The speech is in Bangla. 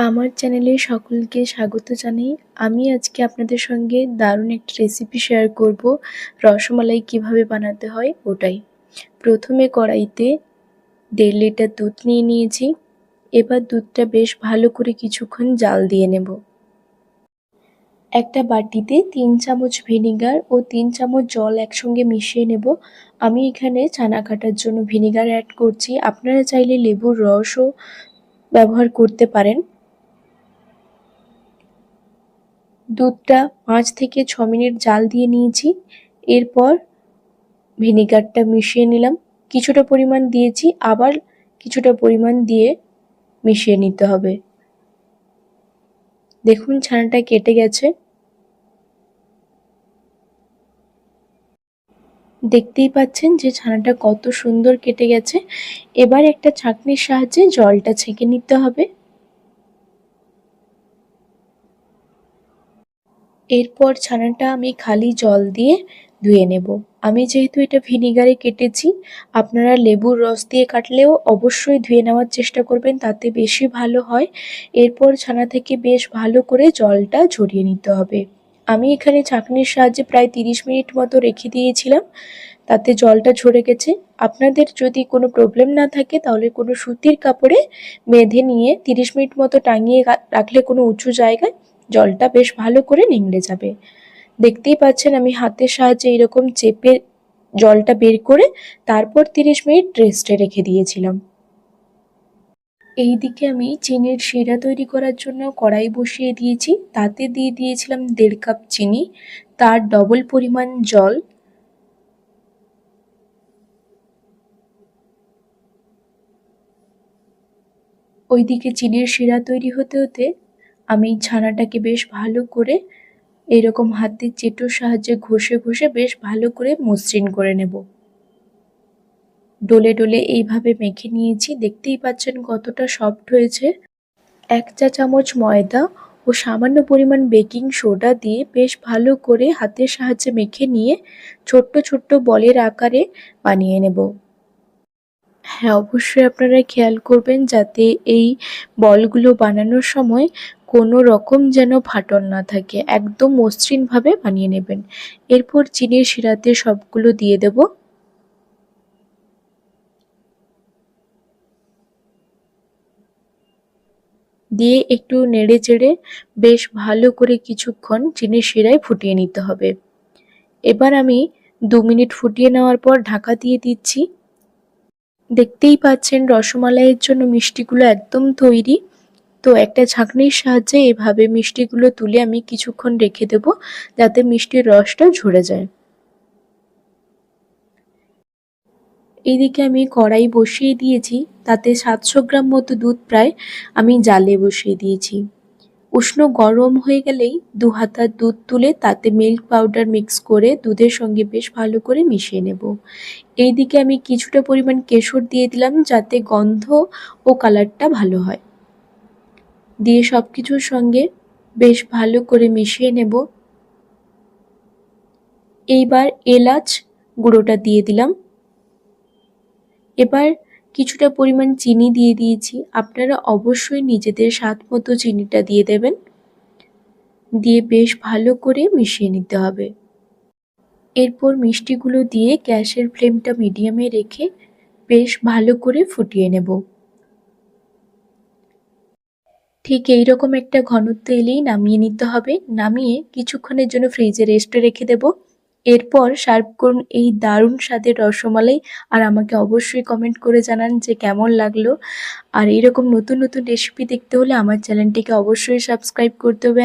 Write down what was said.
আমার চ্যানেলে সকলকে স্বাগত জানাই। আমি আজকে আপনাদের সঙ্গে দারুণ একটা রেসিপি শেয়ার করব, রসমালাই কীভাবে বানাতে হয় ওটাই। প্রথমে কড়াইতে দেড় লিটার দুধ নিয়ে নিয়েছি। এবার দুধটা বেশ ভালো করে কিছুক্ষণ জাল দিয়ে নেব। একটা বাটিতে তিন চামচ ভিনিগার ও তিন চামচ জল একসঙ্গে মিশিয়ে নেব। আমি এখানে ছানা কাটার জন্য ভিনিগার অ্যাড করছি। আপনারা চাইলে লেবুর রসও ব্যবহার করতে পারেন। দুধটা পাঁচ থেকে ছ মিনিট জাল দিয়ে নিয়েছি। এরপর ভিনিগারটা মিশিয়ে নিলাম। কিছুটা পরিমাণ দিয়েছি, আবার কিছুটা পরিমাণ দিয়ে মিশিয়ে নিতে হবে। দেখুন, ছানাটা কেটে গেছে। দেখতেই পাচ্ছেন যে ছানাটা কত সুন্দর কেটে গেছে। এবার একটা ছাঁকনির সাহায্যে জলটা ছেঁকে নিতে হবে। এরপর ছানাটা আমি খালি জল দিয়ে ধুয়ে নেব। আমি যেহেতু এটা ভিনিগারে কেটেছি, আপনারা লেবুর রস দিয়ে কাটলেও অবশ্যই ধুয়ে নেওয়ার চেষ্টা করবেন, তাতে বেশি ভালো হয়। এরপর ছানা থেকে বেশ ভালো করে জলটা ঝরিয়ে নিতে হবে। আমি এখানে ছাঁকনির সাহায্যে প্রায় তিরিশ মিনিট মতো রেখে দিয়েছিলাম, তাতে জলটা ঝরে গেছে। আপনাদের যদি কোনো প্রবলেম না থাকে, তাহলে কোনো সুতির কাপড়ে বেঁধে নিয়ে তিরিশ মিনিট মতো টাঙিয়ে রাখলে কোনো উঁচু জায়গায় জলটা বেশ ভালো করে নিংড়ে যাবে। দেখতেই পাচ্ছেন আমি হাতের সাহায্যে এরকম চেপে জলটা বের করে তারপর তিরিশ মিনিট রেস্টে রেখে দিয়েছিলাম। এই দিকে আমি চিনির শিরা তৈরি করার জন্য কড়াই বসিয়ে দিয়েছি। তাতে দিয়ে দিয়েছিলাম দেড় কাপ চিনি, তার ডবল পরিমাণ জল। ওইদিকে চিনির শিরা তৈরি হতে হতে আমি ছানাটাকে বেশ ভালো করে এরকম হাতের চেটোর সাহায্যে ঘষে ঘষে বেশ ভালো করে মসৃণ করে নেব। ডোলে ডোলে এইভাবে মেখে নিয়েছি। দেখতেই পাচ্ছেন কতটা সফট হয়েছে। এক চা চামচ ময়দা ও সামান্য পরিমাণ বেকিং সোডা দিয়ে বেশ ভালো করে হাতের সাহায্যে মেখে নিয়ে ছোট্ট ছোট্ট বলের আকারে বানিয়ে নেব। হ্যাঁ অবশ্যই আপনারা খেয়াল করবেন যাতে এই বলগুলো বানানোর সময় কোনো রকম যেন ফাটল না থাকে, একদম মসৃণভাবে বানিয়ে নেবেন। এরপর চিনির শিরাতে সবগুলো দিয়ে দেব। দিয়ে একটু নেড়ে চেড়ে বেশ ভালো করে কিছুক্ষণ চিনির শিরায় ফুটিয়ে নিতে হবে। এবার আমি দু মিনিট ফুটিয়ে নেওয়ার পর ঢাকা দিয়ে দিচ্ছি। দেখতেই পাচ্ছেন রসমালাইয়ের জন্য মিষ্টিগুলো একদম তৈরি। তো একটা ছাঁকনির সাহায্যে এভাবে মিষ্টিগুলো তুলে আমি কিছুক্ষণ রেখে দেব যাতে মিষ্টির রসটা ঝরে যায়। এইদিকে আমি কড়াই বসিয়ে দিয়েছি, তাতে সাতশো গ্রাম মতো দুধ প্রায় আমি জালে বসিয়ে দিয়েছি। উষ্ণ গরম হয়ে গেলেই দু হাতা দুধ তুলে তাতে মিল্ক পাউডার মিক্স করে দুধের সঙ্গে বেশ ভালো করে মিশিয়ে নেব। এই দিকে আমি কিছুটা পরিমাণ কেশর দিয়ে দিলাম যাতে গন্ধ ও কালারটা ভালো হয়। দিয়ে সব কিছুর সঙ্গে বেশ ভালো করে মিশিয়ে নেব। এইবার এলাচ গুঁড়োটা দিয়ে দিলাম। এবার কিছুটা পরিমাণ চিনি দিয়ে দিয়েছি। আপনারা অবশ্যই নিজেদের স্বাদ মতো চিনিটা দিয়ে দেবেন। দিয়ে বেশ ভালো করে মিশিয়ে নিতে হবে। এরপর মিষ্টিগুলো দিয়ে গ্যাসের ফ্লেমটা মিডিয়ামে রেখে বেশ ভালো করে ফুটিয়ে নেব। ঠিক এইরকম একটা ঘনত্ব এলেই নামিয়ে নিতে হবে। নামিয়ে কিছুক্ষণের জন্য ফ্রিজে রেস্টে রেখে দেব। এরপর সার্ভ করুন এই দারুণ স্বাদের রসমালাই আর আমাকে অবশ্যই কমেন্ট করে জানান যে কেমন লাগল। আর এরকম নতুন নতুন রেসিপি দেখতে হলে আমার চ্যানেলটিকে অবশ্যই সাবস্ক্রাইব করতে হবে।